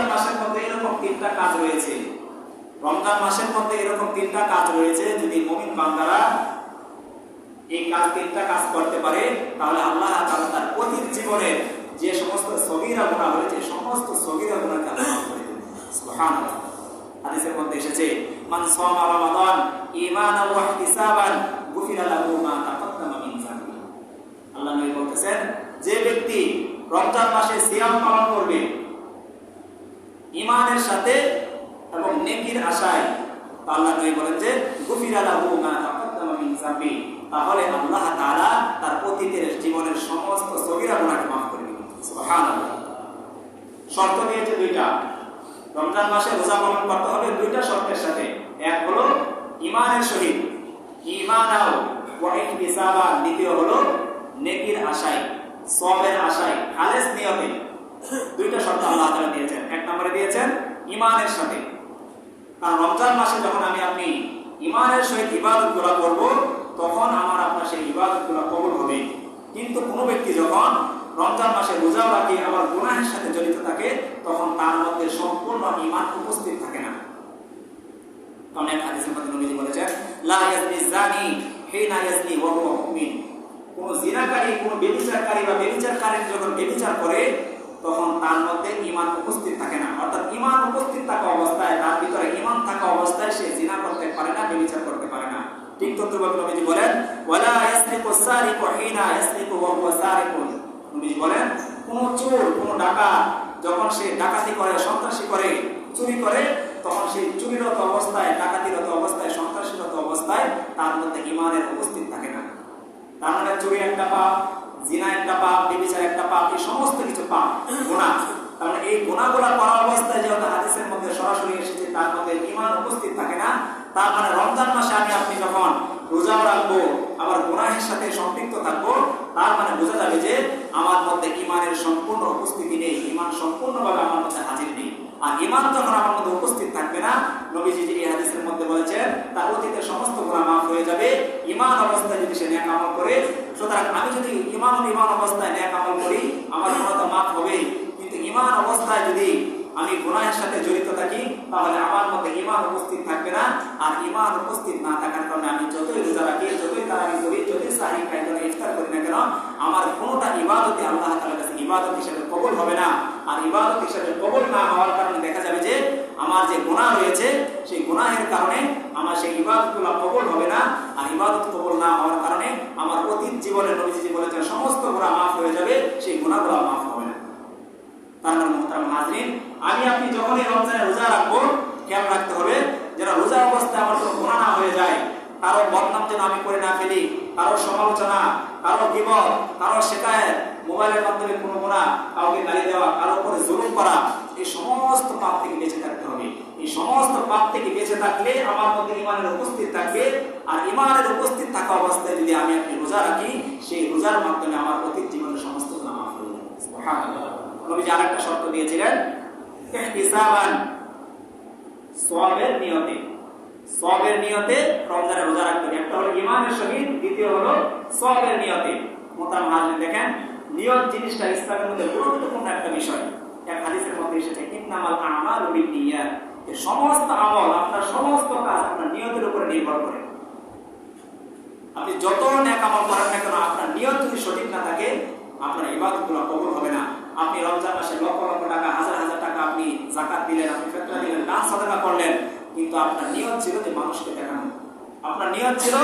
রমজান মাসের মধ্যে এরকম তিনটা কাজ রয়েছে। রমজান মাসের মধ্যে এরকম তিনটা কাজ রয়েছে, যদি মুমিন বান্দারা এই কাজ তিনটা কাজ করতে পারে, তাহলে আল্লাহ তাআলা তার অতীত জীবনের যে সমস্ত সগীরা গুনাহ হয়েছে সমস্ত গুনাহকে আল্লাহ করে হাদিসের মধ্যে এসেছে, মান রমাদান গুফিরা লাহু মা মিন আল্লাহ নবী বলতেছেন, যে ব্যক্তি রমজান মাসে সিয়াম পালন করবে ইমানের সাথে এবং নেকির আশায় আল্লাহ নবী বলেন যে, গুফিরা লাহু মা তাকাদ্দামা মিন যানবি তাহলে আল্লাহ তাআলা তার অতীতের জীবনের সমস্ত সগীরা গুনাহকে মাফ করে দিবেন। সুবহানাল্লাহ। শর্ত দিয়েছে দুইটা। রমজান মাসে রোজা পালন করতে হবে দুইটা শর্তের সাথে। এক হলো ইমানের সহিত। ইমানাও ওয়া ইহতিসাবা দ্বিতীয় হলো নেকির আশায়, সওয়াবের আশায়, খালেস নিয়তে দুইটা শর্ত আল্লাহ তাআলা দিয়েছেন। এক নম্বরে দিয়েছেন ইমানের সাথে। কারণ রমজান মাসে যখন আমি আপনি ইমানের সহিত ইবাদতগুলো করব, তখন আমার আপনার সেই ইবাদতগুলো কবুল হবে। কিন্তু কোনো ব্যক্তি যখন রমজান মাসে রোজা রাখি, আবার গুনাহের সাথে জড়িত থাকে, তখন তার মধ্যে সম্পূর্ণ ইমান উপস্থিত থাকে না। অনেক হাদিসের মধ্যে নবীজি বলেছেন, লা ইয়াজনি জানি হিনা ইয়াজনি ওয়া হুয়া মুমিন। কোন জিনাকারী, কোন ব্যভিচারকারী বা ব্যভিচারকারী যখন বেবিচার করে তখন তার মধ্যে ইমান উপস্থিত থাকে না। অর্থাৎ ইমান উপস্থিত থাকা অবস্থায়, তার ভিতরে ইমান থাকা অবস্থায় সে জিনা করতে পারে না ব্যভিচার করতে পারে না। ঠিক তদ্রুপ নবীজি বলেন, ওয়ালা ইয়াসরিকু সারিকু হিনা ইয়াসরিকু ওয়া হুয়া সারিকুন। নবীজি বলেন, কোন চোর, কোন ডাকাত যখন সে ডাকাতি করে, সন্ত্রাসী করে, চুরি করে, তখন সেই চুরিরত অবস্থায়, ডাকাতিরত অবস্থায়, সন্ত্রাসীরত অবস্থায় তার মধ্যে ইমানের উপস্থিত থাকে না। তার মানে চুরি একটা পাপ জিনা একটা পাপ, বেবিচার একটা পাপ, এই সমস্ত কিছু পাপ গুণা তার মানে এই গুণাগুলা করা অবস্থায় যেহেতু হাদিসের মধ্যে সরাসরি এসেছে, তার মধ্যে ইমান উপস্থিত থাকে না। তার মানে রমজান মাসে আমি আপনি যখন রোজাও রাখব, আবার গুনাহের সাথে সম্পৃক্ত থাকব, তার মানে বোঝা যাবে যে আমার মধ্যে ইমানের সম্পূর্ণ উপস্থিতি নেই ইমান সম্পূর্ণভাবে আমার মধ্যে হাজির নেই। আর ইমান যখন আমার মধ্যে উপস্থিত থাকবে না, নবীজি যে হাদিসের মধ্যে বলেছেন, তার অতীতের সমস্ত গুণা মাফ হয়ে যাবে। ইমান অবস্থায় যদি সে আমল করে সুতরাং আমি যদি ইমান ইমান অবস্থায় ন্যাক আমল করি, আমার গুণা মাফ হবে কিন্তু ইমান অবস্থায় যদি আমি গুনাহের সাথে জড়িত থাকি, তাহলে আমার মধ্যে ইমান উপস্থিত থাকবে না। আর ইমান উপস্থিত না থাকার কারণে আমি যতই রোজা রাখি, যতই তারাবি করি, যতই সাহি খাই কেন ইফতার করি না কেন, আমার কোনোটা ইবাদতে আল্লাহ তাআলার কাছে ইবাদত হিসেবে কবুল হবে না। আর ইবাদত হিসেবে কবুল না হওয়ার কারণে দেখা যাবে যে, আমার যে গুনাহ রয়েছে, সেই গুনাহের কারণে আমার সেই ইবাদতগুলো কবুল হবে না। আর ইবাদত কবুল না হওয়ার কারণে জীবনে নবীজি বলেছেন, সমস্ত গুনাহ মাফ হয়ে যাবে, সেই গুনাহগুলো মাফ হবে না। তার মানে মোহতারাম হাজরিন আমি আপনি যখনই রমজানে রোজা রাখব, খেয়াল রাখতে হবে যেন রোজা অবস্থায় আমার কোনো গুণা না হয়ে যায়, কারও বদনাম যেন আমি করে না ফেলি, কারও সমালোচনা, কারও বিপদ কারও শেখায় মোবাইলের মাধ্যমে কোনো গুণা কাউকে গালি দেওয়া, কারও উপরে জুলুম করা, এই সমস্ত পাপ থেকে বেঁচে থাকতে হবে। এই সমস্ত পাপ থেকে বেঁচে থাকলে আমার মধ্যে ইমানের উপস্থিত থাকবে। আর ইমানের উপস্থিত থাকা অবস্থায় যদি আমি আপনি রোজা রাখি, সেই রোজার মাধ্যমে আমার অতীত জীবনের সমস্ত হয়ে যাবে। নবীজি আরেকটা শর্ত দিয়েছিলেন সওয়াবের নিয়তে। সওয়াবের নিয়তে রমজানের রোজা একটা হলো ইমানের সহিত, দ্বিতীয় হলো সওয়াবের নিয়তে। মোতাম দেখেন, নিয়ত জিনিসটা ইসলামের মধ্যে গুরুত্বপূর্ণ একটা বিষয়। এক হাদিসের মধ্যে এসেছে, ইন্নামাল আমালু সমস্ত আমল আপনার সমস্ত কাজ আপনার নিয়তের উপরে নির্ভর করে। আপনি যত ন্যাক আমল করেন না কেন, আপনার নিয়ত যদি সঠিক না থাকে, আপনার ইবাদতগুলো কবুল হবে না। আপনি রমজান মাসে লক্ষ লক্ষ টাকা, হাজার হাজার টাকা আপনি জাকাত দিলেন, আপনি ফেতরা দিলেন, দান সাদাকা করলেন, কিন্তু আপনার নিয়ত ছিল যে মানুষকে দেখানো। আপনার নিয়ত ছিল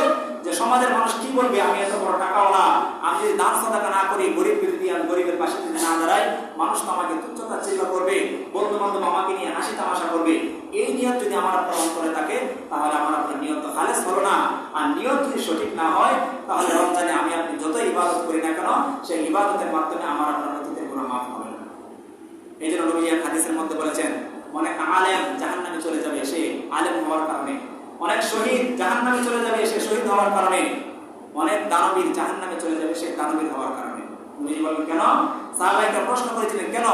যে সমাজের মানুষ কি বলবে, আমি এত বড় টাকাওয়ালা, আমি যদি দান সাদাকা না করি, গরিব বিরোধী আমি গরিবের পাশে যদি না দাঁড়াই, মানুষ তো আমাকে তুচ্ছতা চিন্তা করবে বন্ধু বান্ধব আমাকে নিয়ে হাসি তামাশা করবে এই নিয়ত যদি আমার আপনার অন্তরে থাকে তাহলে আমার আপনার নিয়ত তো খালেস হলো না, আর নিয়ত যদি সঠিক না হয়, তাহলে রমজানে আমি আপনি যত ইবাদত করি না কেন, সেই ইবাদতের মাধ্যমে আমার আপনার অতীতের কোনো মাফ হবে না। এই জন্য নবী হাদিসের মধ্যে বলেছেন, অনেক আলেম জাহান নামে চলে যাবে সে আলেম হওয়ার কারণে। অনেক শহীদ জাহান নামে চলে যাবে সে শহীদ হওয়ার কারণে। অনেক দানবীর জাহান নামে চলে যাবে সে দানবীর হওয়ার কারণে। নবীজি বলেন কেন? সাহাবাইকে প্রশ্ন করেছিলেন, কেন?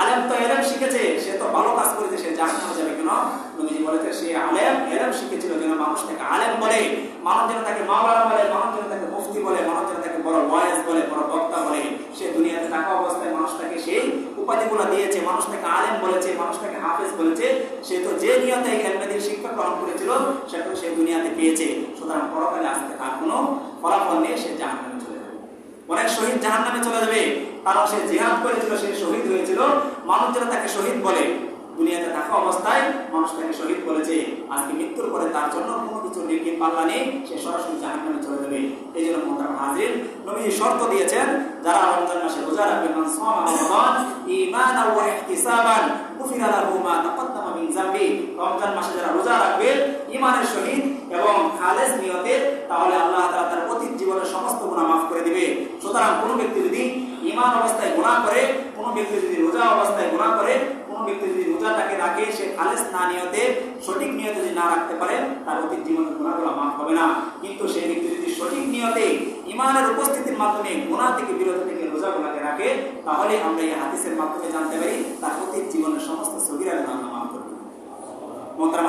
আলেম তো এলেম শিখেছে, সে তো ভালো কাজ করেছে, সে জাহান নামে যাবে, কেন? নবীজি বলেছে সে আলেম, এলেম শিখেছিল যেন মানুষ তাকে আলেম বলে, মানুষ যেন তাকে মাওলানা বলে, মানুষ যেন তাকে মুফতি বলে, মানুষ যেন তাকে বড় ওয়াইজ বলে, বড় বক্তা বলে, সে দুনিয়াতে থাকা অবস্থায় মানুষ সেই উপাধিগুলো দিয়েছে, মানুষ তাকে আলেম বলেছে, মানুষ তাকে হাফেজ বলেছে, সে তো যে নিয়তে এলমেদির শিক্ষা গ্রহণ করেছিল সেটা সে দুনিয়াতে পেয়েছে। সুতরাং পরকালে আসতে তার কোনো ফলাফল নেই সে জাহান নামে চলে যাবে অনেক শহীদ জাহান নামে চলে যাবে। কারণ সে জিহাদ করেছিল, সে শহীদ হয়েছিল। মানুষ যারা তাকে শহীদ বলে। দুনিয়াতে থাকা অবস্থায় মানুষ তাকে শহীদ বলেছে। আজকে মৃত্যুর পরে তার জন্য কোনো কিছু নেকি পাল্লা নেই, সে সরাসরি জাহান নামে চলে যাবে। এই জন্য মোহতারাম হাজির। নবী শর্ত দিয়েছেন, যারা রমজান মাসে রোজা রাখবে, মান ওয়া ইহতিসাবান গুফিরা লাহু মা তাকাদ্দামা মিন যামবি। রমজান মাসে যারা রোজা রাখবে, ঈমানের সহিত এবং খালেজ নিয়তের, তাহলে আল্লাহ তালা তার অতীত জীবনের সমস্ত গুণা মাফ করে দিবে। সুতরাং কোনো ব্যক্তি যদি ইমান অবস্থায় গুণা করে, কোনো ব্যক্তি যদি রোজা অবস্থায় গুণা করে, কোনো ব্যক্তি যদি রোজাটাকে রাখে, সে খালেজ না নিয়তে, সঠিক নিয়তে যদি না রাখতে পারে, তার অতীত জীবনের গুণাগুলো মাফ হবে না। কিন্তু সেই ব্যক্তি যদি সঠিক নিয়তে ইমানের উপস্থিতির মাধ্যমে গুণা থেকে বিরত থেকে রোজাগুলাকে রাখে, তাহলে আমরা এই হাদিসের মাধ্যমে জানতে পারি, তার অতীত জীবনের সমস্ত সবিরার গুণা মাফ করবে মোহতারাম